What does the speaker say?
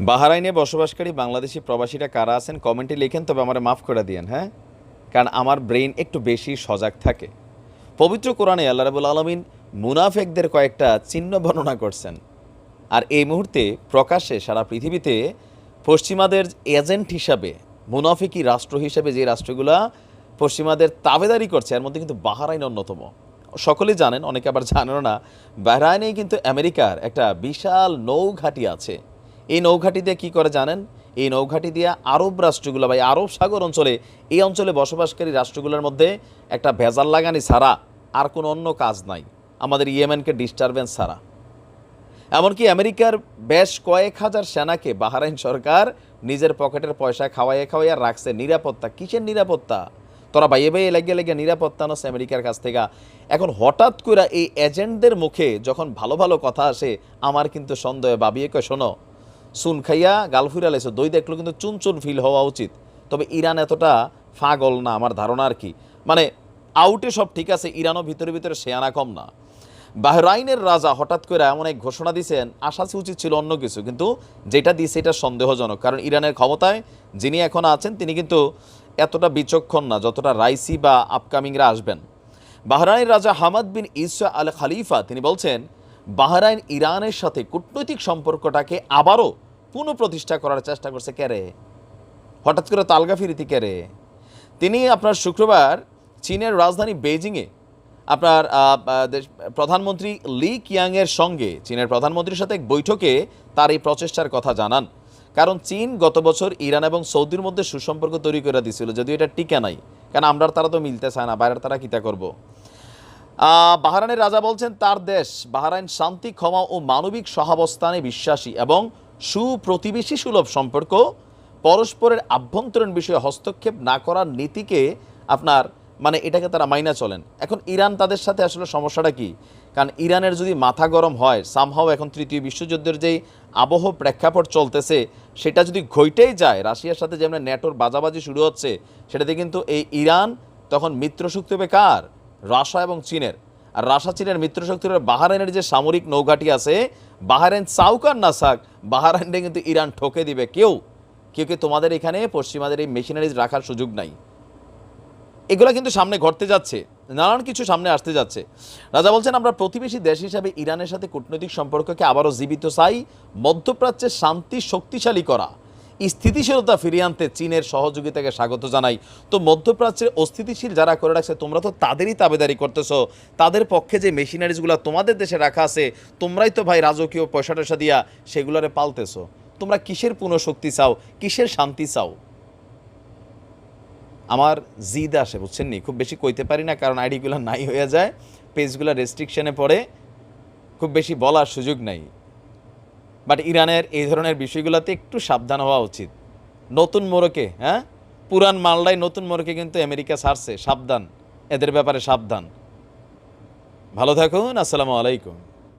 বাহারাইনে বসবাসকারী বাংলাদেশি প্রবাসীরা কারা আছেন কমেন্টে লিখেন, তবে আমার মাফ করে দিয়েন হ্যাঁ? কারণ আমার ব্রেইন একটু বেশি সজাগ থাকে। পবিত্র কোরআনে আল্লাহ রাবুল আলমিন মুনাফেকদের কয়েকটা চিহ্ন বর্ণনা করছেন। আর এই মুহূর্তে প্রকাশ্যে সারা পৃথিবীতে পশ্চিমাদের এজেন্ট হিসাবে, মুনাফিকি রাষ্ট্র হিসাবে যে রাষ্ট্রগুলা পশ্চিমাদের তাবেদারি করছে, এর মধ্যে কিন্তু বাহারাইন অন্যতম। সকলেই জানেন, অনেকে আবার জানেন না, বাহরাইনেই কিন্তু আমেরিকার একটা বিশাল নৌঘাটি আছে। এই নৌঘাটি দিয়ে কী করে জানেন? এই নৌঘাটি দিয়ে আরব রাষ্ট্রগুলো বা আরব সাগর অঞ্চলে, এই অঞ্চলে বসবাসকারী রাষ্ট্রগুলোর মধ্যে একটা ভেজাল লাগানি ছাড়া আর কোনো অন্য কাজ নাই। আমাদের ইয়েমেনকে ডিস্টারবেন্স ছাড়া। এমনকি আমেরিকার বেশ কয়েক হাজার সেনাকে বাহারাইন সরকার নিজের পকেটের পয়সা খাওয়াইয়ে খাওয়াইয়া রাখছে। নিরাপত্তা, কিসের নিরাপত্তা? তোরা বাইয়ে বাইয়ে লেগে লেগে নিরাপত্তা নছে আমেরিকার কাছ থেকে। এখন হঠাৎ করে এই এজেন্টদের মুখে যখন ভালো ভালো কথা আসে, আমার কিন্তু সন্দেহ বাবিয়ে কয় শোনো। চুন খাইয়া গাল ফুরা লেছো দই দেখল কিন্তু চুন চুন ফিল হওয়া উচিত। তবে ইরান এতটা ফাগল না, আমার ধারণা আর কি। মানে আউটে সব ঠিক আছে, ইরানও ভিতরে ভিতরে শেয়ানা কম না। বাহরাইনের রাজা হঠাৎ করে এমন এক ঘোষণা দিয়েছেন আশা উচিত ছিল অন্য কিছু, কিন্তু যেটা দিয়েছে এটা সন্দেহজনক। কারণ ইরানের ক্ষমতায় যিনি এখন আছেন, তিনি কিন্তু এতটা বিচক্ষণ না, যতটা রাইসি বা আপকামিংরা আসবেন। বাহরাইনের রাজা হামাদ বিন ইসা আল খালিফা তিনি বলছেন, বাহরাইন ইরানের সাথে কূটনৈতিক সম্পর্কটাকে আবারও পুনঃপ্রতিষ্ঠা করার চেষ্টা করছে কেরে হঠাৎ করে তালগা ফিরিতি কেরে তিনি আপনার শুক্রবার চীনের রাজধানী বেজিংয়ে আপনার প্রধানমন্ত্রী লি কিয়াংয়ের সঙ্গে চীনের প্রধানমন্ত্রীর সাথে এক বৈঠকে তার এই প্রচেষ্টার কথা জানান। কারণ চীন গত বছর ইরান এবং সৌদির মধ্যে সুসম্পর্ক তৈরি করে দিছিল যদিও এটা টিকে নাই। কারণ আমরা তারা তো মিলতে চায় না বাইরের তারা কিতা করব? আহ, বাহরাইনের রাজা বলছেন তার দেশ বাহরাইন শান্তি ক্ষমা ও মানবিক সহাবস্থানে বিশ্বাসী এবং সুপ্রতিবেশী সুলভ সম্পর্ক, পরস্পরের আভ্যন্তরীণ বিষয়ে হস্তক্ষেপ না করার নীতিকে আপনার মানে এটাকে তারা মাইনা চলেন। এখন ইরান তাদের সাথে আসলে সমস্যাটা কি? কারণ ইরানের যদি মাথা গরম হয় সামহাও এখন তৃতীয় বিশ্বযুদ্ধের যেই আবহ প্রেক্ষাপট চলতেছে, সেটা যদি ঘইটেই যায়, রাশিয়ার সাথে যেমন ন্যাটোর বাজাবাজি শুরু হচ্ছে, সেটাতে কিন্তু এই ইরান তখন মিত্রশক্তি হবে কার? রাশা এবং চীনের। আর রাশা চীনের মিত্রশক্তি হলো বাহারাইনের যে সামরিক নৌঘাটি আছে বাহারাইন সাউকার না থাক বাহারাইনে কিন্তু ইরান ঠকে দিবে। কেউ? কেউ কেউ তোমাদের এখানে পশ্চিমাদের এই মেশিনারিজ রাখার সুযোগ নাই? এগুলো কিন্তু সামনে ঘটতে যাচ্ছে, নানান কিছু সামনে আসতে যাচ্ছে। রাজা বলছেন, আমরা প্রতিবেশী দেশ হিসাবে ইরানের সাথে কূটনৈতিক সম্পর্ককে আবারও জীবিত চাই মধ্যপ্রাচ্যের শান্তি শক্তিশালী করা। স্থিতিশীলতা ফিরিয়ে আনতে চীনের সহযোগিতাকে স্বাগত জানাই। তো মধ্যপ্রাচ্যের অস্থিতিশীল যারা করে রাখছে, তোমরা তো তাদেরই তাবেদারি করতেছো। তাদের পক্ষে যে মেশিনারিজগুলো তোমাদের দেশে রাখা আছে, তোমরাই তো ভাই রাজকীয় পয়সা টয়সা দিয়া সেগুলোরে পালতেছো। তোমরা কিসের পুনঃশক্তি চাও, কিসের শান্তি চাও? আমার জিদ আসে, বুঝছেন নি? খুব বেশি কইতে পারি না, কারণ আইডিগুলো নাই হয়ে যায়, পেজগুলো রেস্ট্রিকশনে পড়ে, খুব বেশি বলার সুযোগ নাই। বাট ইরানের এই ধরনের বিষয়গুলোতে একটু সাবধান হওয়া উচিত। নতুন মোড়কে হ্যাঁ? পুরান মালদায় নতুন মোড়কে কিন্তু আমেরিকা ছাড়ছে, সাবধান। এদের ব্যাপারে সাবধান। ভালো থাকুন, আসসালামু আলাইকুম।